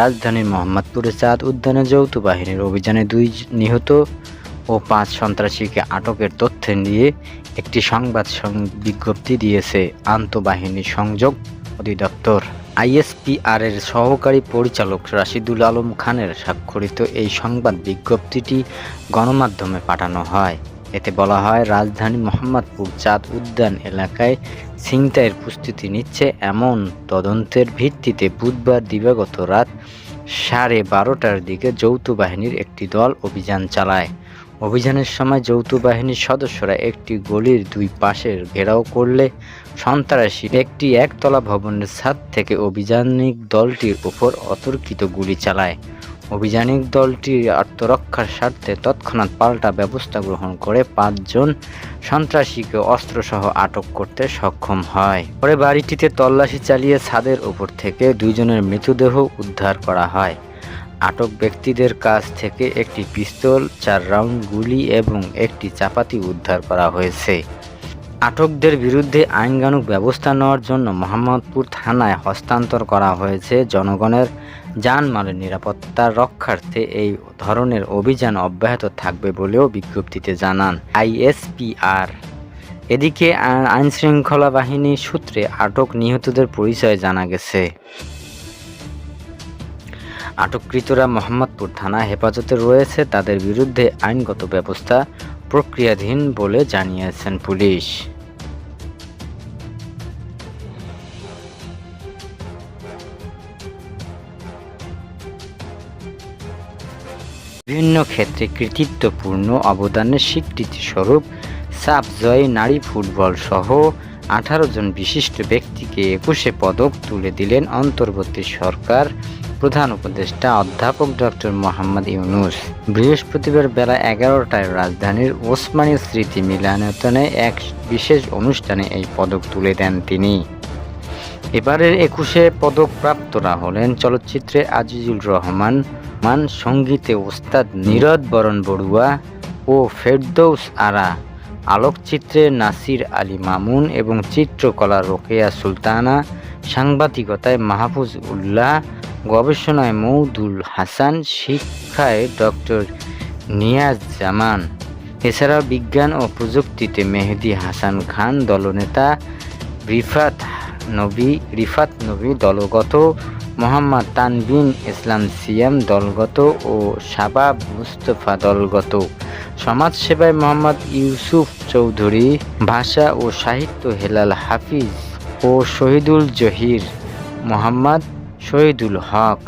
রাজধানীর মোহাম্মদপুরে চাঁদ উদ্যানে যৌথ বাহিনীর অভিযানে দুই নিহত ও পাঁচ সন্ত্রাসীকে আটকের তথ্য নিয়ে একটি সংবাদ বিজ্ঞপ্তি দিয়েছে আন্তঃবাহিনী সংযোগ অধিদপ্তর। আইএসপিআর এর সহকারী পরিচালক রাশিদুল আলম খানের স্বাক্ষরিত এই সংবাদ বিজ্ঞপ্তিটি গণমাধ্যমে পাঠানো হয়। এতে বলা হয়, রাজধানী মোহাম্মদপুর চাঁদ উদ্যান এলাকায় ছিনতাইয়ের প্রস্তুতি নিচ্ছে এমন তদন্তের ভিত্তিতে বুধবার দিবাগত রাত সাড়ে বারোটার দিকে যৌথ বাহিনীর একটি দল অভিযান চালায়। অভিযানের সময় যৌথ বাহিনীর সদস্যরা একটি গলির দুই পাশের ঘেরাও করলে সন্ত্রাসী একটি একতলা ভবনের ছাদ থেকে অভিযানিক দলটির ওপর অতর্কিত গুলি চালায়। অভিযানিক দলটি আত্মরক্ষার স্বার্থে তৎক্ষণাৎ পাল্টা ব্যবস্থা গ্রহণ করে পাঁচজন সন্ত্রাসীকে অস্ত্রসহ আটক করতে সক্ষম হয়। পরে বাড়িটিতে তল্লাশি চালিয়ে ছাদের উপর থেকে দুইজনের মৃতদেহ উদ্ধার করা হয়। আটক ব্যক্তিদের কাছ থেকে একটি পিস্তল, চার রাউন্ড গুলি এবং একটি চাপাতি উদ্ধার করা হয়েছে। আটকদের বিরুদ্ধে আইনগানুক ব্যবস্থা নেওয়ার জন্য মোহাম্মদপুর থানায় হস্তান্তর করা হয়েছে জনগণের জানমালের নিরাপত্তা রক্ষার্থে এই ধরনের অভিযান অব্যাহত থাকবে বলেও বিজ্ঞপ্তিতে জানান আইএসপিআর। এদিকে আইনশৃঙ্খলা বাহিনী সূত্রে আটক নিহতদের পরিচয় জানা গেছে। আটককৃতরা মোহাম্মদপুর থানা হেফাজতে রয়েছে, তাদের বিরুদ্ধে আইনগত ব্যবস্থা প্রক্রিয়াধীন বলে জানিয়েছেন পুলিশ। বিভিন্ন ক্ষেত্রে কৃতিত্বপূর্ণ অবদানের স্বীকৃতি স্বরূপ সাবজয় নারী ফুটবল সহ আঠারো জন বিশিষ্ট ব্যক্তিকে একুশে পদক তুলে দিলেন অন্তর্বর্তী সরকার প্রধান উপদেষ্টা অধ্যাপক ডক্টর মোহাম্মদ ইউনুস বৃহস্পতিবার বেলা এগারোটায় রাজধানীর ওসমানী স্মৃতি মিলনায়তনে এক বিশেষ অনুষ্ঠানে এই পদক তুলে দেন তিনি। এবারের একুশে পদকপ্রাপ্তরা হলেন চলচ্চিত্রে আজিজুল রহমান, মান সঙ্গীতে ওস্তাদ নীরদ বরণ বড়ুয়া ও ফেরদৌস আরা, আলোকচিত্রে নাসির আলী মামুন এবং চিত্রকলা রোকেয়া সুলতানা, সাংবাদিকতায় মাহফুজ উল্লাহ গবেষণায় মৌদুল হাসান, শিক্ষায় ডক্টর নিয়াজ জামান, এছাড়াও বিজ্ঞান ও প্রযুক্তিতে মেহেদি হাসান খান দলনেতা, রিফাত নবী রিফাত নবী দলগত, মোহাম্মদ তানবিন ইসলাম সিয়াম দলগত ও শাবাব মুস্তফা দলগত। সমাজসেবায় মোহাম্মদ ইউসুফ চৌধুরী, ভাষা ও সাহিত্য হেলাল হাফিজ ও শহীদুল জহির মোহাম্মদ শহীদুল হক,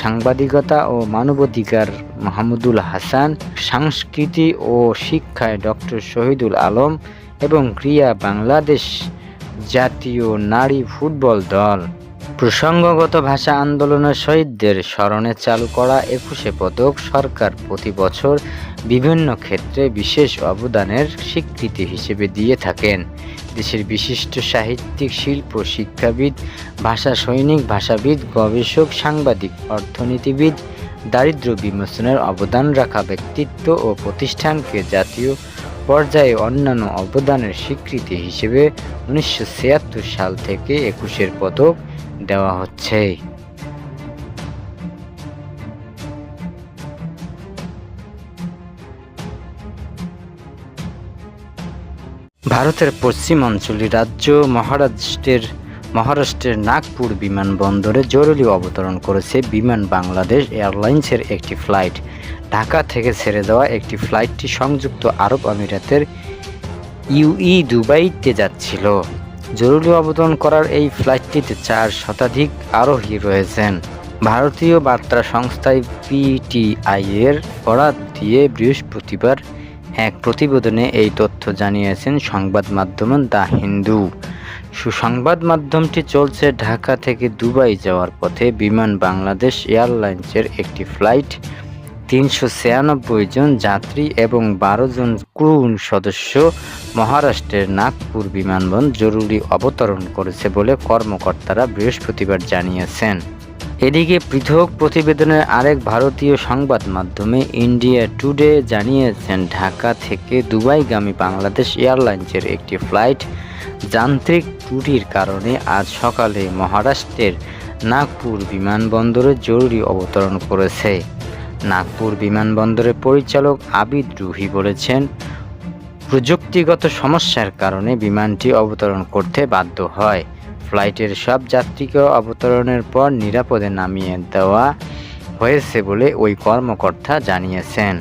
সাংবাদিকতা ও মানবাধিকার মাহমুদুল হাসান, সংস্কৃতি ও শিক্ষায় ডক্টর শহীদুল আলম এবং ক্রিয়া বাংলাদেশ জাতীয় নারী ফুটবল দল। প্রসঙ্গগত ভাষা আন্দোলনের শহীদদের স্মরণে চালু করা একুশে পদক সরকার প্রতি বছর বিভিন্ন ক্ষেত্রে বিশেষ অবদানের স্বীকৃতি হিসেবে দিয়ে থাকেন। দেশের বিশিষ্ট সাহিত্যিক, শিল্প, শিক্ষাবিদ, ভাষা সৈনিক, ভাষাবিদ, গবেষক, সাংবাদিক, অর্থনীতিবিদ দারিদ্র বিমোচনের অবদান রাখা ব্যক্তিত্ব ও প্রতিষ্ঠানকে জাতীয় পর্যায়ে অন্যান্য অবদানের স্বীকৃতি হিসেবে উনিশশো ছিয়াত্তর সাল থেকে একুশের পদক দেওয়া হচ্ছে। ভারতের পশ্চিম অঞ্চলের রাজ্য মহারাষ্ট্রের মহারাষ্ট্রের নাগপুর বিমানবন্দরে জরুরি অবতরণ করেছে বিমান বাংলাদেশ এয়ারলাইন্সের একটি ফ্লাইট। ঢাকা থেকে ছেড়ে দেওয়া একটি ফ্লাইটটি সংযুক্ত আরব আমিরাতের ইউই দুবাইতে যাচ্ছিল। জরুরি অবতরণ করার এই ফ্লাইটটিতে চার শতাধিক আরোহী রয়েছেন। ভারতীয় বার্তা সংস্থায় পিটিআই এর বরাত দিয়ে বৃহস্পতিবার এক প্রতিবেদনে এই তথ্য জানিয়েছেন সংবাদ মাধ্যম দ্য হিন্দু। সুসংবাদ মাধ্যমটি চলছে ঢাকা থেকে দুবাই যাওয়ার পথে বিমান বাংলাদেশ এয়ারলাইন্সের একটি ফ্লাইট, তিনশো ছিয়ানব্বই জন যাত্রী এবং বারো জন ক্রু সদস্য মহারাষ্ট্রের নাগপুর বিমানবন্দর জরুরি অবতরণ করেছে বলে কর্মকর্তারা বৃহস্পতিবার জানিয়েছেন। এদিকে পৃথক প্রতিবেদনের আরেক ভারতীয় সংবাদ মাধ্যমে ইন্ডিয়া টুডে জানিয়েছেন, ঢাকা থেকে দুবাইগামী বাংলাদেশ এয়ারলাইন্সের একটি ফ্লাইট যান্ত্রিক ত্রুটির কারণে আজ সকালে মহারাষ্ট্রের নাগপুর বিমানবন্দরে জরুরি অবতরণ করেছে। নাগপুর বিমানবন্দরের পরিচালক আবিদ রুহি বলেছেন, প্রযুক্তিগত সমস্যার কারণে বিমানটি অবতরণ করতে বাধ্য হয়। ফ্লাইটের সব যাত্রীকে অবতরণের পর নিরাপদে নামিয়ে দেওয়া হয়েছে বলে ওই কর্মকর্তা জানিয়েছেন।